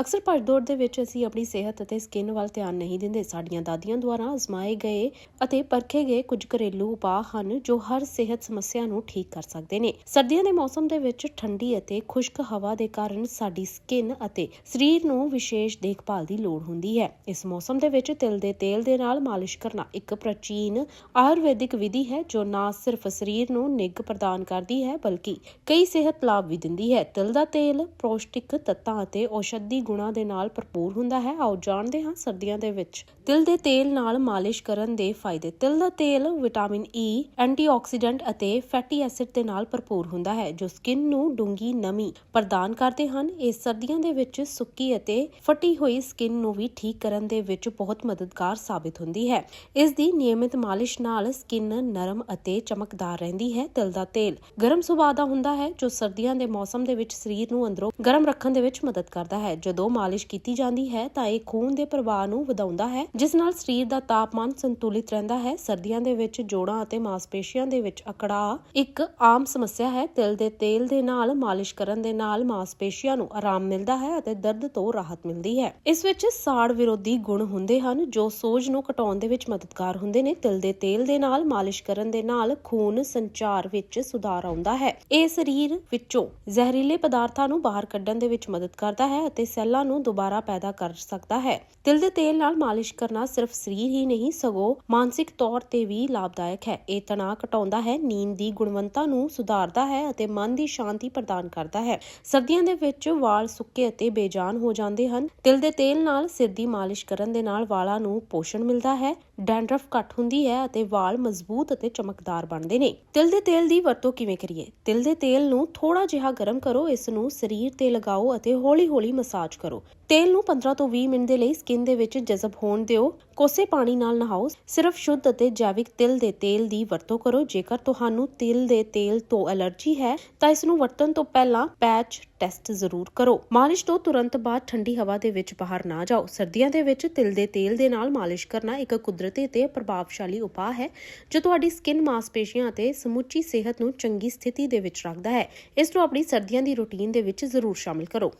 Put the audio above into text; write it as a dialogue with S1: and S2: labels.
S1: ਅਕਸਰ ਭੱਜ-ਦੌੜ ਦੇ ਵਿੱਚ ਅਸੀਂ ਆਪਣੀ ਸਿਹਤ ਅਤੇ ਸਕਿਨ ਵੱਲ ਧਿਆਨ ਨਹੀਂ ਦਿੰਦੇ। ਸਾਡੀਆਂ ਦਾਦੀਆਂ ਦੁਆਰਾ ਅਜ਼ਮਾਏ ਗਏ ਅਤੇ ਪਰਖੇ ਗਏ ਕੁਝ ਘਰੇਲੂ ਉਪਾਅ ਹਨ ਜੋ ਹਰ ਸਿਹਤ ਸਮੱਸਿਆ ਨੂੰ ਠੀਕ ਕਰ ਸਕਦੇ ਨੇ। ਸਰਦੀਆਂ ਦੇ ਮੌਸਮ ਦੇ ਵਿੱਚ ਠੰਡੀ ਅਤੇ ਖੁਸ਼ਕ ਹਵਾ ਦੇ ਕਾਰਨ ਸਾਡੀ ਸਕਿਨ ਅਤੇ ਸਰੀਰ ਨੂੰ ਵਿਸ਼ੇਸ਼ ਦੇਖਭਾਲ ਦੀ ਲੋੜ ਹੁੰਦੀ ਹੈ। ਇਸ ਮੌਸਮ ਦੇ ਵਿੱਚ ਤਿਲ ਦੇ ਤੇਲ ਦੇ ਨਾਲ ਮਾਲਿਸ਼ ਕਰਨਾ ਇੱਕ ਪ੍ਰਾਚੀਨ ਆਯੁਰਵੈਦਿਕ ਵਿਧੀ ਹੈ ਜੋ ਨਾ ਸਿਰਫ ਸਰੀਰ ਨੂੰ ਨਿੱਘ ਪ੍ਰਦਾਨ ਕਰਦੀ ਹੈ, ਬਲਕਿ ਕਈ ਸਿਹਤ ਲਾਭ ਵੀ ਦਿੰਦੀ ਹੈ। ਤਿਲ ਦਾ ਤੇਲ ਪੌਸ਼ਟਿਕ ਤੱਤਾਂ ਅਤੇ ਔਸ਼ਧੀ ਗੁਣਾਂ ਦੇ ਨਾਲ ਭਰਪੂਰ ਹੁੰਦਾ ਹੈ। ਆਓ ਜਾਣਦੇ ਹਾਂ ਸਰਦੀਆਂ ਦੇ ਵਿੱਚ। ਤਿਲ ਦੇ ਤੇਲ ਨਾਲ ਮਾਲਿਸ਼ ਕਰਨ ਦੇ ਫਾਇਦੇ। ਤਿਲ ਦਾ ਤੇਲ ਵਿਟਾਮਿਨ ਈ ਐਂਟੀਆਕਸੀਡੈਂਟ ਅਤੇ ਫੈਟੀ ਐਸਿਡ ਦੇ ਨਾਲ ਭਰਪੂਰ ਹੁੰਦਾ ਹੈ, ਜੋ ਸਕਿਨ ਨੂੰ ਡੂੰਗੀ ਨਮੀ ਪ੍ਰਦਾਨ ਕਰਦੇ ਹਨ। ਇਹ ਸਰਦੀਆਂ ਦੇ ਵਿੱਚ ਸੁੱਕੀ ਅਤੇ ਫਟੀ ਹੋਈ ਸਕਿਨ ਨੂੰ ਵੀ ਠੀਕ ਕਰਨ ਦੇ ਵਿੱਚ ਬਹੁਤ ਮਦਦਗਾਰ ਸਾਬਿਤ ਹੁੰਦੀ ਹੈ। ਇਸ ਦੀ ਨਿਯਮਿਤ ਮਾਲਿਸ਼ ਨਾਲ ਸਕਿਨ ਨਰਮ ਅਤੇ ਚਮਕਦਾਰ ਰਹਿੰਦੀ ਹੈ। ਤਿਲ ਦਾ ਤੇਲ ਗਰਮ ਸੁਭਾਅ ਦਾ ਹੁੰਦਾ ਹੈ, ਜੋ ਸਰਦੀਆਂ ਦੇ ਮੌਸਮ ਦੇ ਵਿੱਚ ਸਰੀਰ ਨੂੰ ਅੰਦਰੋਂ ਗਰਮ ਰੱਖਣ ਦੇ ਵਿੱਚ ਮਦਦ ਕਰਦਾ ਹੈ। ਜਦੋਂ ਮਾਲਿਸ਼ ਕੀਤੀ ਜਾਂਦੀ ਹੈ ਤਾਂ ਇਹ ਖੂਨ ਦੇ ਪ੍ਰਵਾਹ ਨੂੰ ਵਧਾਉਂਦਾ ਹੈ, ਜਿਸ ਨਾਲ ਸਰੀਰ ਦਾ ਤਾਪਮਾਨ ਸੰਤੁਲਿਤ ਰਹਿੰਦਾ ਹੈ। ਸਰਦੀਆਂ ਦੇ ਵਿੱਚ ਜੋੜਾਂ ਅਤੇ ਮਾਸਪੇਸ਼ੀਆਂ ਦੇ ਵਿੱਚ ਅਕੜਾਅ ਇੱਕ ਆਮ ਸਮੱਸਿਆ ਹੈ। ਤਿਲ ਦੇ ਤੇਲ ਦੇ ਨਾਲ ਮਾਲਿਸ਼ ਕਰਨ ਦੇ ਨਾਲ ਮਾਸਪੇਸ਼ੀਆਂ ਨੂੰ ਆਰਾਮ ਮਿਲਦਾ ਹੈ ਅਤੇ ਦਰਦ ਤੋਂ ਰਾਹਤ ਮਿਲਦੀ ਹੈ। ਇਸ ਵਿੱਚ ਸਾੜ ਵਿਰੋਧੀ ਗੁਣ ਹੁੰਦੇ ਹਨ, ਜੋ ਸੋਜ ਨੂੰ ਘਟਾਉਣ ਦੇ ਵਿੱਚ ਮਦਦਗਾਰ ਹੁੰਦੇ ਨੇ। ਤਿਲ ਦੇ ਤੇਲ ਦੇ ਨਾਲ ਮਾਲਿਸ਼ ਕਰਨ ਦੇ ਨਾਲ ਖੂਨ ਸੰਚਾਰ ਵਿੱਚ ਸੁਧਾਰ ਆਉਂਦਾ ਹੈ। ਇਹ ਸਰੀਰ ਵਿੱਚੋਂ ਜ਼ਹਿਰੀਲੇ ਪਦਾਰਥਾਂ ਨੂੰ ਬਾਹਰ ਕੱਢਣ ਦੇ ਵਿੱਚ ਮਦਦ ਕਰਦਾ ਹੈ ਅਤੇ ਸੈੱਲਾਂ ਨੂੰ ਦੁਬਾਰਾ ਪੈਦਾ ਕਰ ਸਕਦਾ ਹੈ। ਤਿਲ ਦੇ ਤੇਲ ਨਾਲ ਮਾਲਿਸ਼ ਕਰਨਾ ਸਿਰਫ ਸਰੀਰ ਹੀ ਨਹੀਂ, ਸਗੋਂ ਮਾਨਸਿਕ ਤੌਰ ਤੇ ਵੀ ਲਾਭਦਾਇਕ ਹੈ। ਇਹ ਤਣਾਅ ਘਟਾਉਂਦਾ ਹੈ, ਨੀਂਦ ਦੀ ਗੁਣਵੱਤਾ ਨੂੰ ਸੁਧਾਰਦਾ ਹੈ ਅਤੇ ਮਨ ਦੀ ਸ਼ਾਂਤੀ ਪ੍ਰਦਾਨ ਕਰਦਾ ਹੈ। ਸਰਦੀਆਂ ਦੇ ਵਿੱਚ ਵਾਲ ਸੁੱਕੇ ਅਤੇ ਬੇਜਾਨ ਹੋ ਜਾਂਦੇ ਹਨ। ਤਿਲ ਦੇ ਤੇਲ ਨਾਲ ਸਿਰ ਦੀ ਮਾਲਿਸ਼ ਕਰਨ ਦੇ ਨਾਲ ਵਾਲਾਂ ਨੂੰ ਪੋਸ਼ਣ ਮਿਲਦਾ ਹੈ। ਡੈਂਡਰਫ ਘੱਟ ਹੁੰਦੀ ਹੈ ਅਤੇ ਵਾਲ ਮਜ਼ਬੂਤ ਅਤੇ ਚਮਕਦਾਰ ਬਣਦੇ ਨੇ। ਤਿਲ ਦੇ ਤੇਲ ਦੀ ਵਰਤੋਂ ਕਿਵੇਂ ਕਰੀਏ? ਤਿਲ ਦੇ ਤੇਲ ਨੂੰ ਥੋੜਾ ਜਿਹਾ ਗਰਮ ਕਰੋ, ਇਸ ਨੂੰ ਸਰੀਰ ਤੇ ਲਗਾਓ ਅਤੇ ਹੌਲੀ-ਹੌਲੀ ਮਸਾਜ ਕਰੋ। ਤੇਲ ਨੂੰ 15 ਤੋਂ 20 ਮਿੰਟ ਦੇ ਲਈ ਸਕਿਨ ਦੇ ਵਿੱਚ ਜਜ਼ਬ ਹੋਣ ਦਿਓ। ਕੋਸੇ ਪਾਣੀ ਨਾਲ ਨਹਾਓ। ਸਿਰਫ ਸ਼ੁੱਧ ਅਤੇ ਜੈਵਿਕ ਤਿਲ ਦੇ ਤੇਲ ਦੀ ਵਰਤੋਂ ਕਰੋ। ਜੇਕਰ ਤੁਹਾਨੂੰ ਤਿਲ ਦੇ ਤੇਲ ਤੋਂ ਐਲਰਜੀ ਹੈ, ਤਾਂ ਇਸ ਨੂੰ ਵਰਤਣ ਤੋਂ ਪਹਿਲਾਂ ਪੈਚ ਟੈਸਟ ਜ਼ਰੂਰ ਕਰੋ। ਮਾਲਿਸ਼ ਤੋਂ ਤੁਰੰਤ ਬਾਅਦ ਠੰਡੀ ਹਵਾ ਦੇ ਵਿੱਚ ਬਾਹਰ ਨਾ ਜਾਓ। ਸਰਦੀਆਂ ਦੇ ਵਿੱਚ ਤਿਲ ਦੇ ਤੇਲ ਦੇ ਨਾਲ ਮਾਲਿਸ਼ ਕਰਨਾ ਇੱਕ ਕੁਦਰਤੀ ਤੇ ਪ੍ਰਭਾਵਸ਼ਾਲੀ ਉਪਾਅ ਹੈ, ਜੋ ਤੁਹਾਡੀ ਸਕਿਨ ਮਾਸਪੇਸ਼ੀਆਂ ਅਤੇ ਸਮੁੱਚੀ ਸਿਹਤ ਨੂੰ ਚੰਗੀ ਸਥਿਤੀ ਦੇ ਵਿੱਚ ਰੱਖਦਾ ਹੈ। ਇਸ ਨੂੰ ਆਪਣੀ ਸਰਦੀਆਂ ਦੀ ਰੁਟੀਨ ਦੇ ਵਿੱਚ ਜ਼ਰੂਰ ਸ਼ਾਮਿਲ ਕਰੋ।